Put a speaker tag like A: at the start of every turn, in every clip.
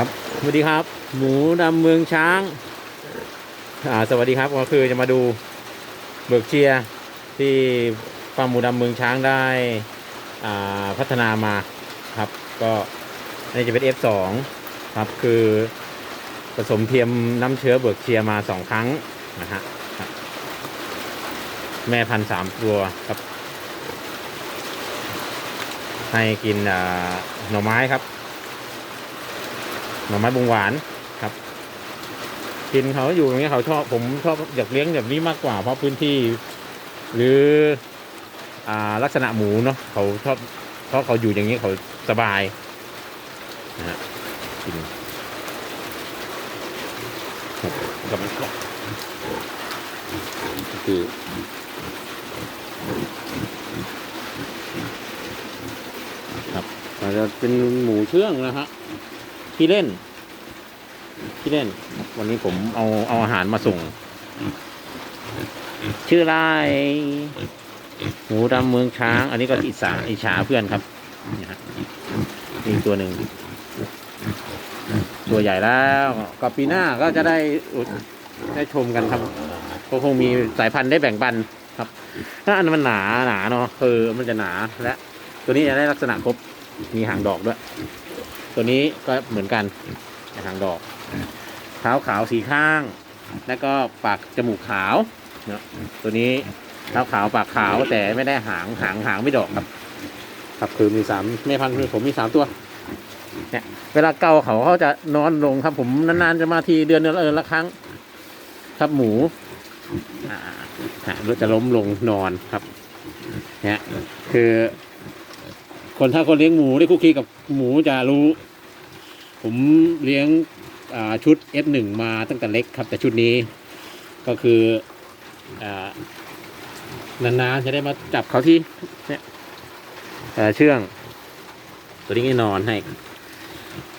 A: ครับสวัสดีครับ หมูดำเมืองช้างอ่าสวัสดีครับก็คือจะมาดูเบิร์กเชียที่ฟาร์มหมูดำเมืองช้างได้อ่าพัฒนามาครับ ก็นี่จะเป็น F2 ครับคือผสมเทียมน้ำเชื้อเบิร์กเชียมาสองครั้งนะฮะแม่พันสามตัวครับ ให้กินหน่อไม้ครับ หน่อไม้บงหวานครับกินเขาอยู่อย่างเงี้ยเขาชอบผมชอบอยากเลี้ยงแบบนี้มากกว่า เพราะพื้นที่ หรืออ่าลักษณะหมูเนาะเขาชอบเพราะเขาอยู่อย่างนี้เขาสบายนะฮะกินครับกับมันก็คือครับอาจจะเป็นหมูเชื่องนะฮะ ที่เล่นที่เล่น วันนี้ผมเอาเอาอาหารมาส่ง ชื่ออะไรหมูดำเมืองช้าง อันนี้ก็อิสาอิชาเพื่อนครับนี่ฮะอีกตัวหนึ่งตัวใหญ่แล้วก็ปีหน้าก็จะได้ได้ชมกันครับก็คงมีสายพันธุ์ได้แบ่งปันครับ ถ้าอันนั้นมันหนาหนาเนาะคือมันจะหนาและ ตัวนี้จะได้ลักษณะครบมีหางดอกด้วย ตัวนี้ก็เหมือนกันหางดอกเท้าขาวสีข้าง แล้วก็ปากจมูกขาวเนาะตัวนี้เท้าขาวปากขาวแต่ไม่ได้หางหางหางไม่ดอกครับ ครับคือมีสามแม่พันธุ์คือผมมีสามตัวเนี่ยเวลาเกาเขาเขาจะนอนลงครับ ผมนานๆจะมาทีเดือนละเออละครั้ง ครับหมูอ่าฮะจะล้มลงนอนครับเนี่ยคือ คนถ้าคนเลี้ยงหมูได้คุกคีกับหมูจะรู้ ผมเลี้ยงอ่าชุด F1 มาตั้งแต่เล็กครับ แต่ชุดนี้ก็คืออนานๆจะได้มาจับเขาที่เนี่ยเชื่อง ตัวนี้ก็นอนให้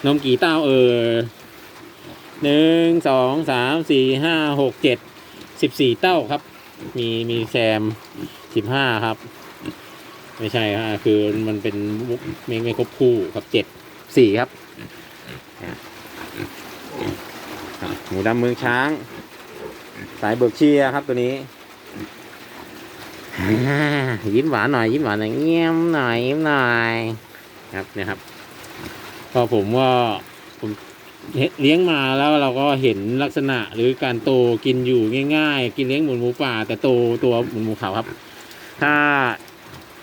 A: นมกี่เต้าเออหนึ่งสองสามสี่ห้าหกเจ็ดสิบสี่เต้าครับ มีมีแซมสิบห้าครับ ไม่ใช่ฮะคือมันเป็นมุกไม่ไม่ครบคู่ครับเจ็ดสี่ครับครับหมูดำเมืองช้าง สายเบิกเชียร์ครับตัวนี้อ่ายิ้มหวานหน่อยยิ้มหวานหน่อยเงียบหน่อยยิ้มหน่อยครับเนี่ยครับพอผมว่าผมเลี้ยงมาแล้วเราก็เห็นลักษณะหรือการโตกินอยู่ง่าย ๆ กินเลี้ยงหมูหมูป่า แต่โตตัวหมูหมูขาวครับ ถ้า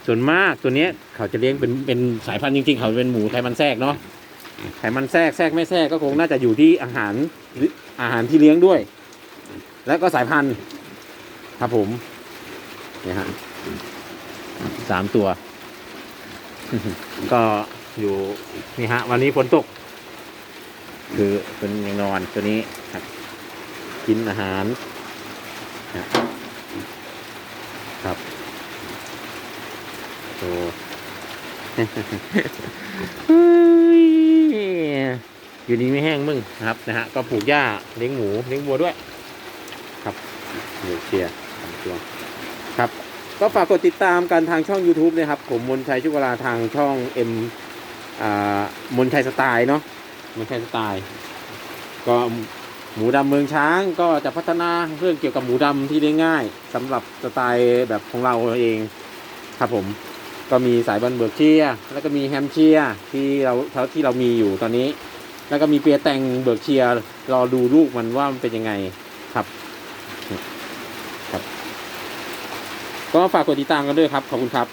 A: ส่วนมากตัวเนี้ยเขาจะเลี้ยงเป็นเป็นสายพันธุ์จริงๆ เขาเป็นหมูไขมันแทรกเนาะไขมันแทรกแทรกไม่แทรกก็คงน่าจะอยู่ที่อาหารอาหารที่เลี้ยงด้วย แล้วก็สายพันธุ์ครับผมเนี่ยฮะสามตัว ก็อยู่นี่ฮะ วันนี้ฝนตก คือเป็นยังนอนตัวนี้ครับ กินอาหารนะครับ โอ้เฮ้ยอยู่ดีไม่แห้งมึงนะครับนะฮะก็ปลูกหญ้าเลี้ยงหมูเลี้ยงวัวด้วย ครับเดี๋ยวเชียร์สามตัวครับ ก็ฝากกดติดตามกันทางช่อง YouTube นะครับ ผมมนชัยชุกราทางช่องเอ็มมนชัยสไตล์เนาะมนชัยสไตล์ก็หมูดำเมืองช้างก็จะพัฒนาเรื่องเกี่ยวกับหมูดำที่ได้ง่ายสำหรับสไตล์แบบของเราเอง ครับผม ก็มีสายบันเบิร์กเชียแล้วก็มีแฮมเชียที่เราเท่าที่เรามีอยู่ตอนนี้ แล้วก็มีเปียแตงเบิร์กเชียร์รอดูลูกมันว่ามันเป็นยังไงครับครับ ก็ฝากกดติดตามกันด้วยครับ ขอบคุณครับ